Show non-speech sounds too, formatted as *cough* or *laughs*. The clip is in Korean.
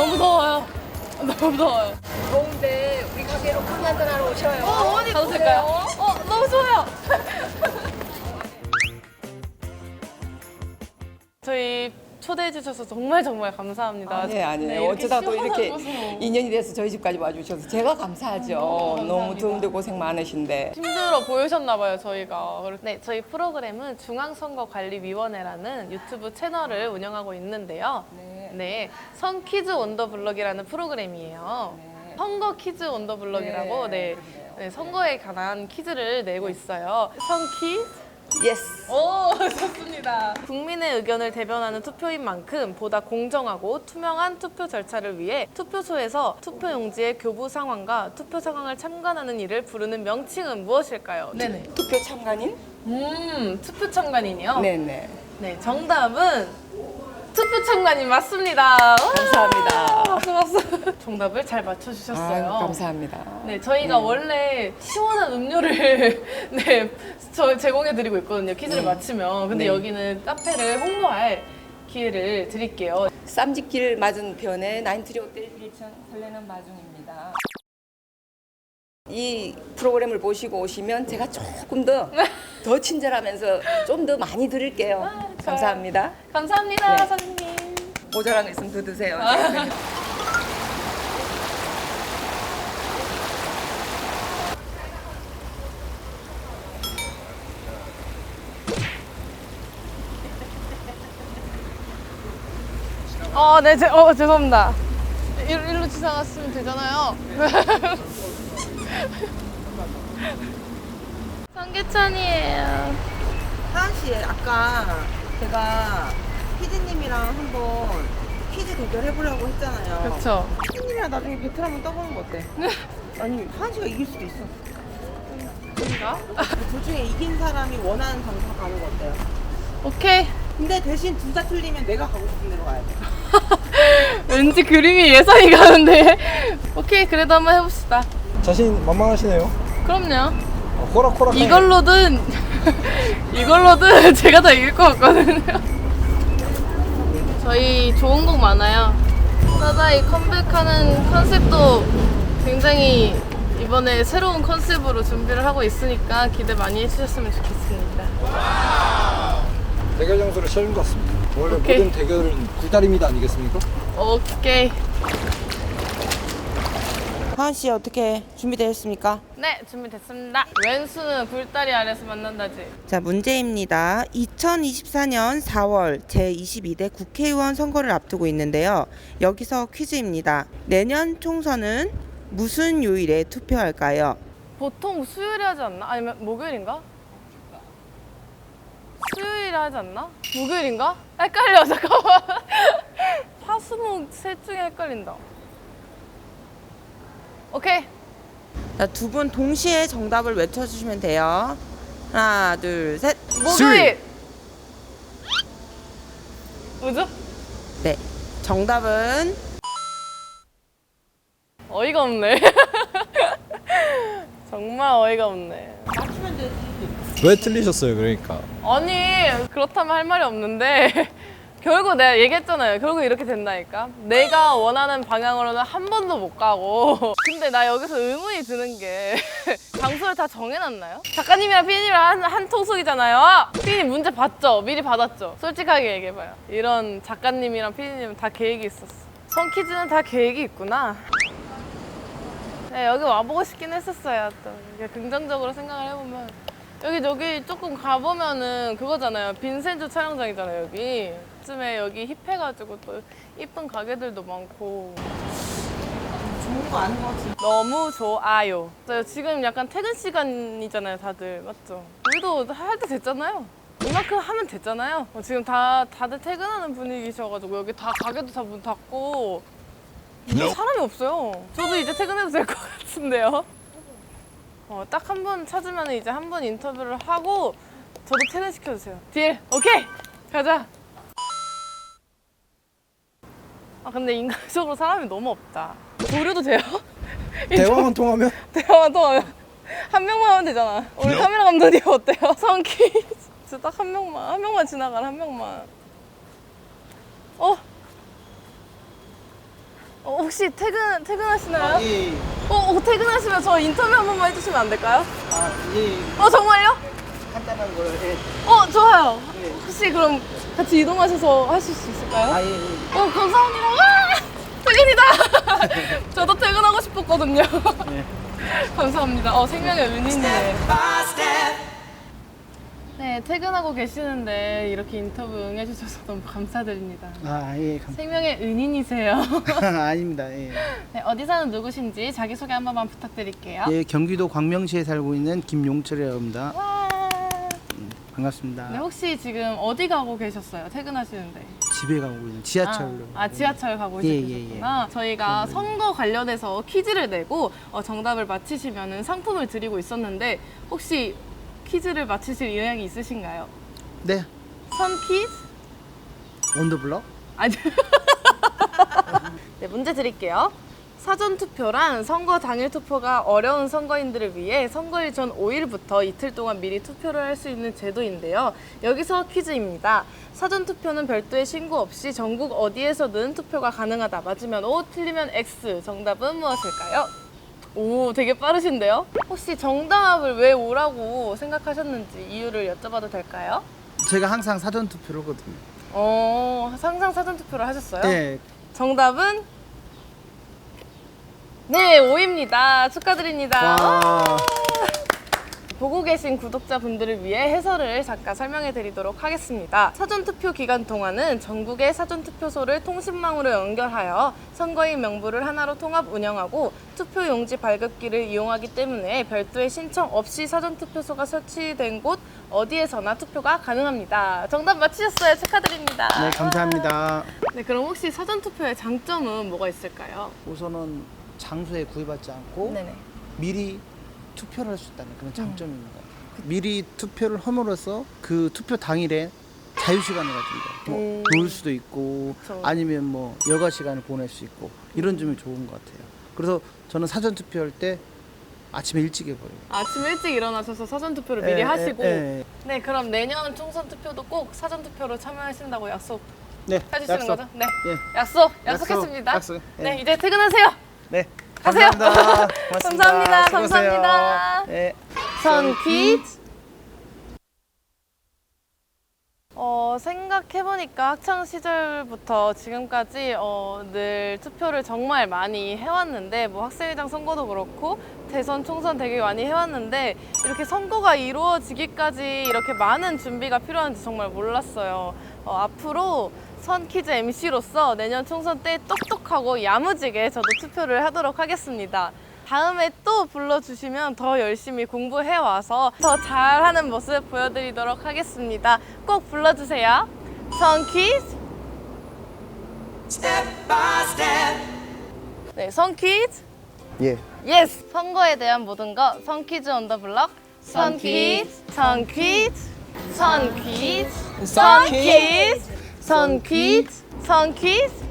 너무 더워요. 너무 더워요. 더운데 우리 가게로 큰 한잔 하러 오셔요. 어, 어디 가도 될까요? 어, 너무 좋아요. *laughs* 저희 초대해 주셔서 정말 정말 감사합니다. 아니 아니에요. 네, 어쩌다 또 이렇게 시원한 곳으로. 인연이 돼서 저희 집까지 와주셔서 제가 감사하죠. 너무 감사합니다. 더운데 고생 많으신데. 힘들어 보이셨나 봐요 저희가. 네, 저희 프로그램은 중앙선거관리위원회라는 유튜브 채널을 운영하고 있는데요. 네. 네, 선 퀴즈 원더블럭이라는 프로그램이에요. 네. 선거 퀴즈 원더블럭이라고 네, 네, 네, 선거에 관한 퀴즈를 내고 있어요. 선 퀴즈 예스. 오, 좋습니다. 국민의 의견을 대변하는 투표인 만큼 보다 공정하고 투명한 투표 절차를 위해 투표소에서 투표용지의 교부 상황과 투표 상황을 참관하는 이를 부르는 명칭은 무엇일까요? 네네. 투표 참관인? 음, 투표 참관인이요? 네네. 네, 정답은 투표 참관인 맞습니다. 와, 감사합니다. 박수 박수. 정답을 잘 맞춰주셨어요. 아, 감사합니다. 네, 저희가 원래 시원한 음료를 *laughs* 네, 저 제공해 드리고 있거든요. 퀴즈를 맞히면. 근데 네. 여기는 카페를 홍보할 기회를 드릴게요. 쌈짓길 맞은 편의 나인트리 호텔 1층 설레는 마중입니다. 이 프로그램을 보시고 오시면 제가 조금 더 *laughs* 더 친절하면서 좀 더 많이 드릴게요. 감사합니다. 감사합니다, 네. 선생님. 모자란 거 있으면 더 드세요. *laughs* 어, 네, 제, 어, 죄송합니다. 일, 일로 지나갔으면 되잖아요. *laughs* 성계천이에요. 하은 씨, 아까 제가 피디님이랑 한번 퀴즈 대결 해보려고 했잖아요. 그렇죠. 피디님이랑 나중에 배틀 한번 떠보는 거 어때? 아니, 하은 씨가 이길 수도 있어. 그런가? 둘 중에 이긴 사람이 원하는 장소 가는 거 어때요? 오케이. 근데 대신 둘 다 틀리면 내가 가고 싶은 데로 가야 돼. *laughs* 왠지 그림이 예상이 가는데. 오케이, 그래도 한번 해봅시다. 자신 만만하시네요. 그럼요. 어, 호락호락. 이걸로든 *laughs* 이걸로든 *laughs* 제가 다 이길 것 같거든요. *laughs* 저희 좋은 곡 많아요. 사다이 컴백하는 컨셉도 굉장히 이번에 새로운 컨셉으로 준비를 하고 있으니까 기대 많이 해주셨으면 좋겠습니다. 대결 장소를 찾은 것 같습니다. 원래 오케이. 모든 대결은 굴다리미다 아니겠습니까? 오케이. 하은 씨 어떻게 준비되셨습니까? 네, 준비됐습니다. 왼수는 굴다리 아래서 만난다지. 자, 문제입니다. 2024년 4월 제22대 국회의원 선거를 앞두고 있는데요. 여기서 퀴즈입니다. 내년 총선은 무슨 요일에 투표할까요? 보통 수요일에 하지 않나? 아니면 목요일인가? 수요일에 하지 않나? 목요일인가? 헷갈려 잠깐만 *laughs* 화수목 셋 중에 헷갈린다 오케이 자, 두분 동시에 정답을 외쳐주시면 돼요. 하나, 둘, 셋. 목요일 뭐죠? 네. 정답은 어이가 없네 *laughs* 정말 어이가 없네 왜 틀리셨어요, 그러니까? 아니 그렇다면 할 말이 없는데 결국 내가 얘기했잖아요 결국 이렇게 된다니까 내가 원하는 방향으로는 한 번도 못 가고 *laughs* 근데 나 여기서 의문이 드는 게 *laughs* 장소를 다 정해놨나요? 작가님이랑 피디님이랑 한, 한 통속이잖아요 피디님 문제 봤죠? 미리 받았죠? 솔직하게 얘기해봐요 이런 작가님이랑 피디님은 다 계획이 있었어 성키즈는 다 계획이 있구나 네, 여기 와보고 싶긴 했었어요 또 긍정적으로 생각을 해보면 여기 저기 조금 가보면은 그거잖아요. 빈센조 촬영장이잖아요 여기. 쯤에 여기 힙해가지고 또 이쁜 가게들도 많고 좋은 거 아는 것 같은데. 너무 좋아요. 저 지금 약간 퇴근 시간이잖아요 다들 맞죠? 우리도 할 때 됐잖아요. 이만큼 하면 됐잖아요. 어, 지금 다 다들 퇴근하는 분위기셔가지고 여기 다 가게도 다 문 닫고 뭐 사람이 없어요. 저도 이제 퇴근해도 될 것 같은데요. 어, 딱 한 번 찾으면 이제 한 번 인터뷰를 하고 저도 퇴근시켜주세요. 딜! 오케이! 가자! 아 근데 인간적으로 사람이 너무 없다. 조류도 돼요? *laughs* 대화만 통하면 *laughs* 대화만 통하면 한 명만 하면 되잖아. 우리 카메라 감독님 어때요? *laughs* 성키 진짜 딱 한 명만 한 명만 지나가라 한 명만. 어? 혹시 퇴근 퇴근하시나요? 예. 어, 어 퇴근하시면 저 인터뷰 한 번만 해주시면 안 될까요? 아, 예. 어 정말요? 간단한 걸. 예. 어 좋아요. 네. 혹시 그럼 같이 이동하셔서 하실 수 있을까요? 아, 예. 예. 어 감사합니다. 와 퇴근이다. *laughs* 저도 퇴근하고 싶었거든요. 네. *laughs* 감사합니다. 어 생명의 은인이네. 네 퇴근하고 계시는데 이렇게 인터뷰 응해주셔서 너무 감사드립니다. 아, 예. 감... 생명의 은인이세요. *laughs* 아닙니다. 예. 네, 어디 사는 누구신지 자기 소개 한 번만 부탁드릴게요. 예, 경기도 광명시에 살고 있는 김용철이라고 합니다. 와. 반갑습니다. 네, 혹시 지금 어디 가고 계셨어요? 퇴근하시는데. 집에 가고 있는 지하철로. 아, 아, 지하철 가고 예, 예, 계셨구나. 저희가 선거 관련해서 퀴즈를 내고 어, 정답을 맞히시면 상품을 드리고 있었는데 혹시 퀴즈를 맞히실 의향이 있으신가요? 네. 선 퀴즈? 원더블럭? 아니. *laughs* 네, 문제 드릴게요. 사전 투표란 선거 당일 투표가 어려운 선거인들을 위해 선거일 전 5일부터 이틀 동안 미리 투표를 할 수 있는 제도인데요. 여기서 퀴즈입니다. 사전 투표는 별도의 신고 없이 전국 어디에서든 투표가 가능하다. 맞으면 O, 틀리면 X. 정답은 무엇일까요? 오, 되게 빠르신데요? 혹시 정답을 왜 오라고 생각하셨는지 이유를 여쭤봐도 될까요? 제가 항상 사전 투표를 하거든요. 어, 상상 사전 투표를 하셨어요? 네. 정답은 네, 5입니다. 축하드립니다. 와. 보고 계신 구독자분들을 위해 해설을 잠깐 설명해 드리도록 하겠습니다. 사전투표 기간 동안은 전국의 사전투표소를 통신망으로 연결하여 선거인 명부를 하나로 통합 운영하고 투표용지 발급기를 이용하기 때문에 별도의 신청 없이 사전투표소가 설치된 곳 어디에서나 투표가 가능합니다. 정답 맞히셨어요. 축하드립니다. 네, 감사합니다. 네, 그럼 혹시 사전투표의 장점은 뭐가 있을까요? 우선은 장소에 구애받지 않고 네네. 미리 투표를 할 수 있다는 그런 장점입니다. 미리 투표를 함으로써 그 투표 당일에 자유 시간을 가집니다. 뭐 음. 놀 수도 있고 그쵸. 아니면 뭐 여가 시간을 보낼 수 있고 이런 점이 좋은 것 같아요. 그래서 저는 사전 투표할 때 아침에 일찍 해버려요. 아침 일찍 일어나셔서 사전 투표를 미리 예, 하시고 예, 예. 네 그럼 내년 총선 투표도 꼭 사전 투표로 참여하신다고 약속 네, 해주시는. 거죠? 네 예. 약속 약속, 약속했습니다. 약속, 예. 네 이제 퇴근하세요. 네. 가세요. *laughs* 감사합니다. 고맙습니다. 감사합니다. 수고하세요. 감사합니다. 네. 선 퀴즈. 어, 생각해보니까 학창 시절부터 지금까지 어, 늘 투표를 정말 많이 해왔는데 뭐 학생회장 선거도 그렇고 대선 총선 되게 많이 해왔는데 이렇게 선거가 이루어지기까지 이렇게 많은 준비가 필요한지 정말 몰랐어요. 어, 앞으로 선 퀴즈 MC로서 내년 총선 때 똑똑하고 야무지게 저도 투표를 하도록 하겠습니다. 다음에 또 불러주시면 더 열심히 공부해 와서 더 잘하는 모습 보여드리도록 하겠습니다. 꼭 불러주세요. 선 퀴즈. 네, 선 퀴즈. 예. 예스! 선거에 대한 모든 거 선퀴즈 온 더 블럭 선퀴즈 선퀴즈 선퀴즈 선퀴즈 선퀴즈 선퀴즈